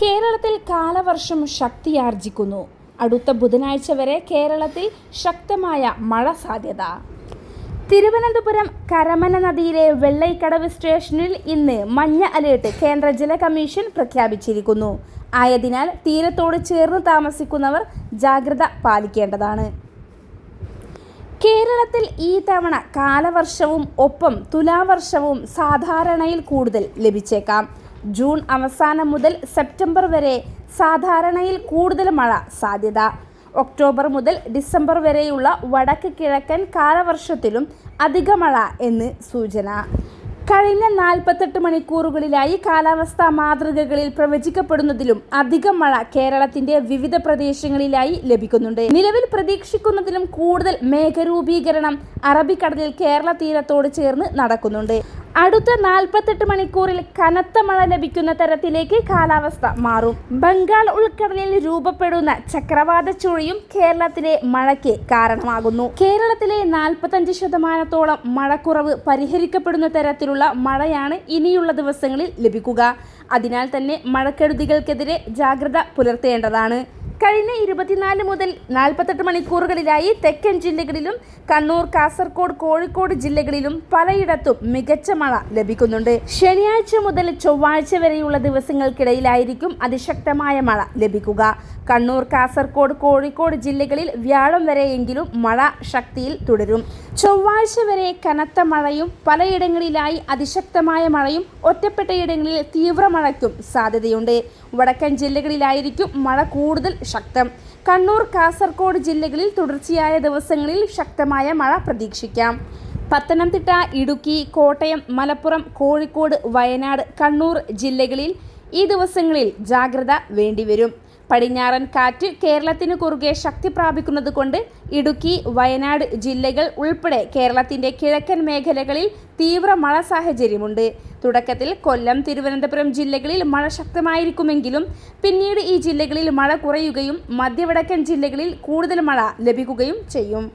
കേരളത്തിൽ കാലവർഷം ശക്തിയാർജിക്കുന്നു. അടുത്ത ബുധനാഴ്ച വരെ കേരളത്തിൽ ശക്തമായ മഴ സാധ്യത. തിരുവനന്തപുരം കരമന നദിയിലെ വെള്ളൈക്കടവ് സ്റ്റേഷനിൽ ഇന്ന് മഞ്ഞ അലേർട്ട് കേന്ദ്ര ജല കമ്മീഷൻ പ്രഖ്യാപിച്ചിരിക്കുന്നു. ആയതിനാൽ തീരത്തോട് ചേർന്ന് താമസിക്കുന്നവർ ജാഗ്രത പാലിക്കേണ്ടതാണ്. കേരളത്തിൽ ഈ തവണ കാലവർഷവും ഒപ്പം തുലാവർഷവും സാധാരണയിൽ കൂടുതൽ ലഭിച്ചേക്കാം. ജൂൺ അവസാനം മുതൽ സെപ്റ്റംബർ വരെ സാധാരണയിൽ കൂടുതൽ മഴ സാധ്യത. ഒക്ടോബർ മുതൽ ഡിസംബർ വരെയുള്ള വടക്ക് കിഴക്കൻ കാലവർഷത്തിലും അധിക മഴ എന്ന് സൂചന. കഴിഞ്ഞ നാൽപ്പത്തെട്ട് മണിക്കൂറുകളിലായി കാലാവസ്ഥാ മാതൃകകളിൽ പ്രവചിക്കപ്പെടുന്നതിലും അധികം മഴ കേരളത്തിന്റെ വിവിധ പ്രദേശങ്ങളിലായി ലഭിക്കുന്നുണ്ട്. നിലവിൽ പ്രതീക്ഷിക്കുന്നതിലും കൂടുതൽ മേഘരൂപീകരണം അറബിക്കടലിൽ കേരള തീരത്തോട് ചേർന്ന് നടക്കുന്നുണ്ട്. അടുത്ത നാൽപ്പത്തെട്ട് മണിക്കൂറിൽ കനത്ത മഴ ലഭിക്കുന്ന തരത്തിലേക്ക് കാലാവസ്ഥ മാറും. ബംഗാൾ ഉൾക്കടലിൽ രൂപപ്പെടുന്ന ചക്രവാത ചുഴിയും കേരളത്തിലെ മഴയ്ക്ക് കാരണമാകുന്നു. കേരളത്തിലെ നാൽപ്പത്തഞ്ച് ശതമാനത്തോളം മഴക്കുറവ് പരിഹരിക്കപ്പെടുന്ന തരത്തിലുള്ള മഴയാണ് ഇനിയുള്ള ദിവസങ്ങളിൽ ലഭിക്കുക. അതിനാൽ തന്നെ മഴക്കെടുതികൾക്കെതിരെ ജാഗ്രത പുലർത്തേണ്ടതാണ്. കഴിഞ്ഞ ഇരുപത്തിനാല് മുതൽ നാൽപ്പത്തെട്ട് മണിക്കൂറുകളിലായി തെക്കൻ ജില്ലകളിലും കണ്ണൂർ കാസർഗോഡ് കോഴിക്കോട് ജില്ലകളിലും പലയിടത്തും മികച്ച മഴ ലഭിക്കുന്നുണ്ട്. ശനിയാഴ്ച മുതൽ ചൊവ്വാഴ്ച വരെയുള്ള ദിവസങ്ങൾക്കിടയിലായിരിക്കും അതിശക്തമായ മഴ ലഭിക്കുക. കണ്ണൂർ കാസർഗോഡ് കോഴിക്കോട് ജില്ലകളിൽ വ്യാഴം വരെയെങ്കിലും മഴ ശക്തിയിൽ തുടരും. ചൊവ്വാഴ്ച വരെ കനത്ത മഴയും പലയിടങ്ങളിലായി അതിശക്തമായ മഴയും ഒറ്റപ്പെട്ടയിടങ്ങളിൽ തീവ്ര മഴയ്ക്കും സാധ്യതയുണ്ട്. വടക്കൻ ജില്ലകളിലായിരിക്കും മഴ കൂടുതൽ ശക്തം. കണ്ണൂർ കാസർഗോഡ് ജില്ലകളിൽ തുടർച്ചയായ ദിവസങ്ങളിൽ ശക്തമായ മഴ പ്രതീക്ഷിക്കാം. പത്തനംതിട്ട ഇടുക്കി കോട്ടയം മലപ്പുറം കോഴിക്കോട് വയനാട് കണ്ണൂർ ജില്ലകളിൽ ഈ ദിവസങ്ങളിൽ ജാഗ്രത വേണ്ടിവരും. പടിഞ്ഞാറൻ കാറ്റ് കേരളത്തിന് കുറുകെ ശക്തി പ്രാപിക്കുന്നത് കൊണ്ട് ഇടുക്കി വയനാട് ജില്ലകൾ ഉൾപ്പെടെ കേരളത്തിന്റെ കിഴക്കൻ മേഖലകളിൽ തീവ്ര മഴ സാഹചര്യമുണ്ട്. തുടക്കത്തിൽ കൊല്ലം തിരുവനന്തപുരം ജില്ലകളിൽ മഴ ശക്തമായിരിക്കുമെങ്കിലും പിന്നീട് ഈ ജില്ലകളിൽ മഴ കുറയുകയും മധ്യവടക്കൻ ജില്ലകളിൽ കൂടുതൽ മഴ ലഭിക്കുകയും ചെയ്യും.